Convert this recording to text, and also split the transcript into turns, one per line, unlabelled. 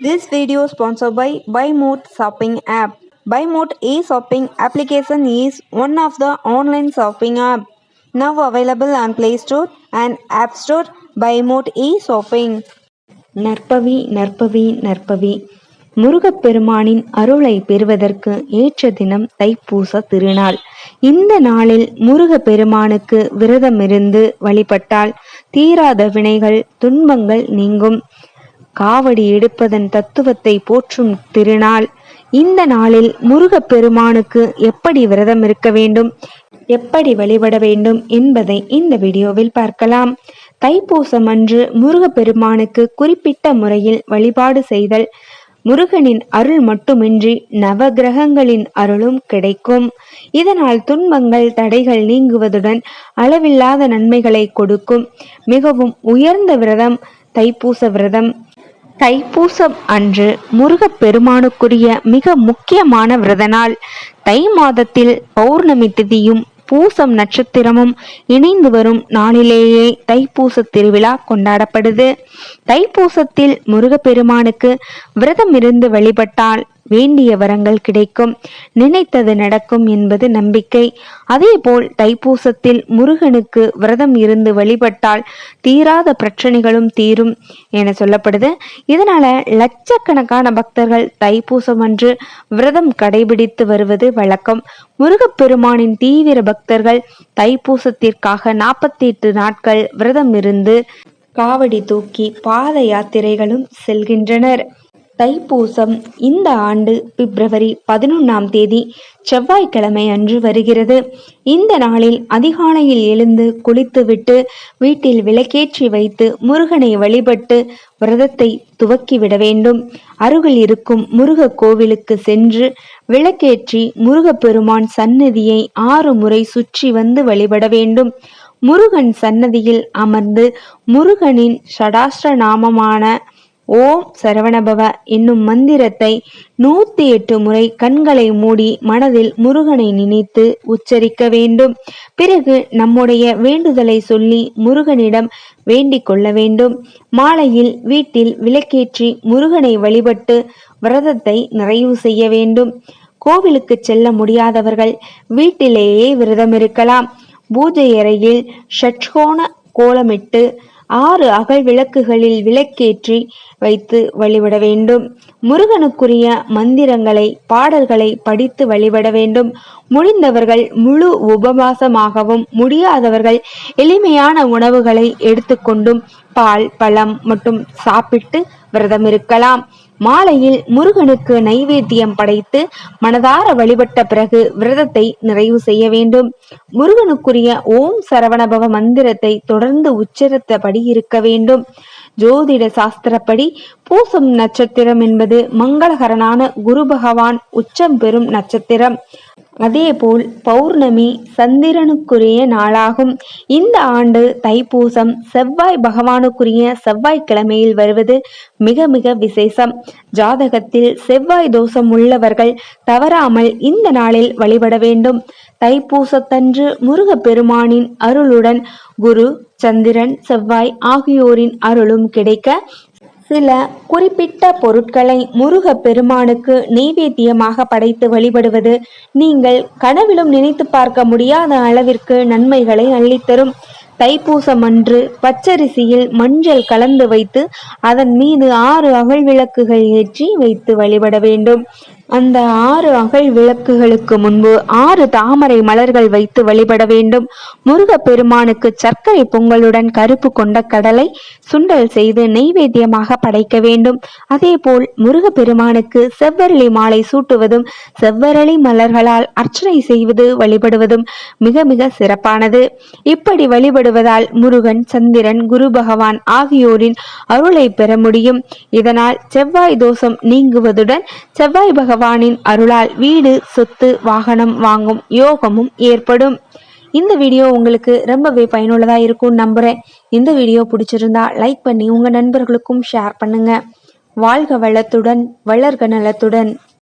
This video sponsored by BuyMote shopping app. BuyMote e-shopping application is one of the online shopping app now available on Play Store and App Store. BuyMote e-shopping.
நற்பவி நற்பவி நற்பவி முருகப்பெருமானின் அருளை பெறுவதற்கு ஏற்ற தினம் தைப்பூச திருநாள் இந்த நாளில் முருகப்பெருமானுக்கு விரதமிருந்து வழிபட்டால் தீராத வினைகள் துன்பங்கள் நீங்கும் காவடி எடுப்பதன் தத்துவத்தை போற்றும் திருநாள். இந்த நாளில் முருகப்பெருமானுக்கு எப்படி விரதம் இருக்க வேண்டும்? எப்படி வழிபட வேண்டும் என்பதை இந்த வீடியோவில் பார்க்கலாம். தைப்பூசம் அன்று முருகப்பெருமானுக்கு குறிப்பிட்ட முறையில் வழிபாடு செய்தல் முருகனின் அருள் மட்டுமின்றி நவகிரகங்களின் அருளும் கிடைக்கும். இதனால் துன்பங்கள் தடைகள் நீங்குவதுடன் அளவில்லாத நன்மைகளை கொடுக்கும். மிகவும் உயர்ந்த விரதம் தைப்பூச விரதம். தைப்பூசம் அன்று முருகப்பெருமானுக்குரிய மிக முக்கியமான விரத நாள். தை மாதத்தில் பௌர்ணமி திதியும் பூசம் நட்சத்திரமும் இணைந்து வரும் நாளிலேயே தைப்பூச திருவிழா கொண்டாடப்படுது. தைப்பூசத்தில் முருகப்பெருமானுக்கு விரதம் இருந்து வழிபட்டால் வேண்டிய வரங்கள் கிடைக்கும். நினைத்தது நடக்கும் என்பது நம்பிக்கை. அதேபோல் தைப்பூசத்தில் முருகனுக்கு விரதம் இருந்து வழிபட்டால் தீராத பிரச்சனைகளும் தீரும் என சொல்லப்படுது. இதனால லட்சக்கணக்கான பக்தர்கள் தைப்பூசம் அன்று விரதம் கடைபிடித்து வருவது வழக்கம். முருகப்பெருமானின் தீவிர பக்தர்கள் தைப்பூசத்திற்காக நாற்பத்தி எட்டு நாட்கள் விரதம் இருந்து காவடி தூக்கி பாத யாத்திரைகளும் செல்கின்றனர். தைப்பூசம் இந்த ஆண்டு பிப்ரவரி பதினொன்றாம் தேதி செவ்வாய்க்கிழமை அன்று வருகிறது. இந்த நாளில் அதிகாலையில் எழுந்து குளித்துவிட்டு வீட்டில் விளக்கேற்றி வைத்து முருகனை வழிபட்டு விரதத்தை துவக்கிவிட வேண்டும். அருகில் இருக்கும் முருக கோவிலுக்கு சென்று விளக்கேற்றி முருகப்பெருமான் சன்னதியை ஆறு முறை சுற்றி வந்து வழிபட வேண்டும். முருகன் சன்னதியில் அமர்ந்து முருகனின் ஷடாஷ்ட நாமமான ஓம் சரவணபவ என்னும் மந்திரத்தை நூத்தி எட்டு முறை கண்களை மூடி மனதில் முருகனை நினைத்து உச்சரிக்க வேண்டும். பிறகு நம்முடைய வேண்டுதலை சொல்லி முருகனிடம் வேண்டிக் கொள்ள வேண்டும். மாலையில் வீட்டில் விளக்கேற்றி முருகனை வழிபட்டு விரதத்தை நிறைவு செய்ய வேண்டும். கோவிலுக்கு செல்ல முடியாதவர்கள் வீட்டிலேயே விரதம் இருக்கலாம். பூஜை அறையில் ஷட்கோண கோலமிட்டு ஆறு அகல் விளக்குகளில் விளக்கேற்றி வைத்து வழிபட வேண்டும். முருகனுக்குரிய மந்திரங்களை பாடல்களை படித்து வழிபட வேண்டும். முடிந்தவர்கள் முழு உபவாசமாகவும் முடியாதவர்கள் எளிமையான உணவுகளை எடுத்துக்கொண்டும் பால் பழம் மட்டும் சாப்பிட்டு விரதம் இருக்கலாம். மாலையில் முருகனுக்கு நைவேத்தியம் படைத்து மனதார வழிபட்ட பிறகு விரதத்தை நிறைவு செய்ய வேண்டும். முருகனுக்குரிய ஓம் சரவணபவ மந்திரத்தை தொடர்ந்து உச்சரித்தபடி இருக்க வேண்டும். ஜோதிட சாஸ்திரப்படி பூசம் நட்சத்திரம் என்பது மங்களகரனான குரு பகவான் உச்சம் பெறும் நட்சத்திரம். அதேபோல் பௌர்ணமி சந்திரனுக்குரிய நாளாகும். இந்த ஆண்டு தைப்பூசம் செவ்வாய் பகவானுக்குரிய செவ்வாய்க்கிழமையில் வருவது மிக மிக விசேஷம். ஜாதகத்தில் செவ்வாய் தோஷம் உள்ளவர்கள் தவறாமல் இந்த நாளில் வழிபட வேண்டும். தைப்பூசத்தன்று முருகப்பெருமானின் அருளுடன் குரு சந்திரன் செவ்வாய் ஆகியோரின் அருளும் கிடைக்க சில குறிப்பிட்ட பொருட்களை முருக பெருமானுக்கு நெய்வேத்தியமாக படைத்து வழிபடுவது நீங்கள் கனவிலும் நினைத்து பார்க்க முடியாத அளவிற்கு நன்மைகளை அள்ளித்தரும். தைப்பூசம் அன்று பச்சரிசியில் மஞ்சள் கலந்து வைத்து அதன் மீது ஆறு அகல் விளக்குகள் ஏற்றி வைத்து வழிபட வேண்டும். அந்த ஆறு அகல் விளக்குகளுக்கு முன்பு ஆறு தாமரை மலர்கள் வைத்து வழிபட வேண்டும். முருக பெருமானுக்கு சர்க்கரை பொங்கலுடன் கருப்பு கொண்ட கடலை சுண்டல் செய்து நெய்வேத்தியமாக படைக்க வேண்டும். அதேபோல் முருக பெருமானுக்கு செவ்வரளி மாலை சூட்டுவதும் செவ்வரளி மலர்களால் அர்ச்சனை செய்வது வழிபடுவதும் மிக மிக சிறப்பானது. இப்படி வழிபடுவதால் முருகன் சந்திரன் குரு பகவான் ஆகியோரின் அருளை பெற முடியும். இதனால் செவ்வாய் தோஷம் நீங்குவதுடன் செவ்வாய் பகவான் பகவானின் அருளால் வீடு சொத்து வாகனம் வாங்கும் யோகமும் ஏற்படும். இந்த வீடியோ உங்களுக்கு ரொம்பவே பயனுள்ளதாக இருக்கும்னு நம்புகிறேன் இந்த வீடியோ பிடிச்சிருந்தா லைக் பண்ணி உங்கள் நண்பர்களுக்கும் ஷேர் பண்ணுங்க. வாழ்க வளத்துடன் வளர்க நலத்துடன்.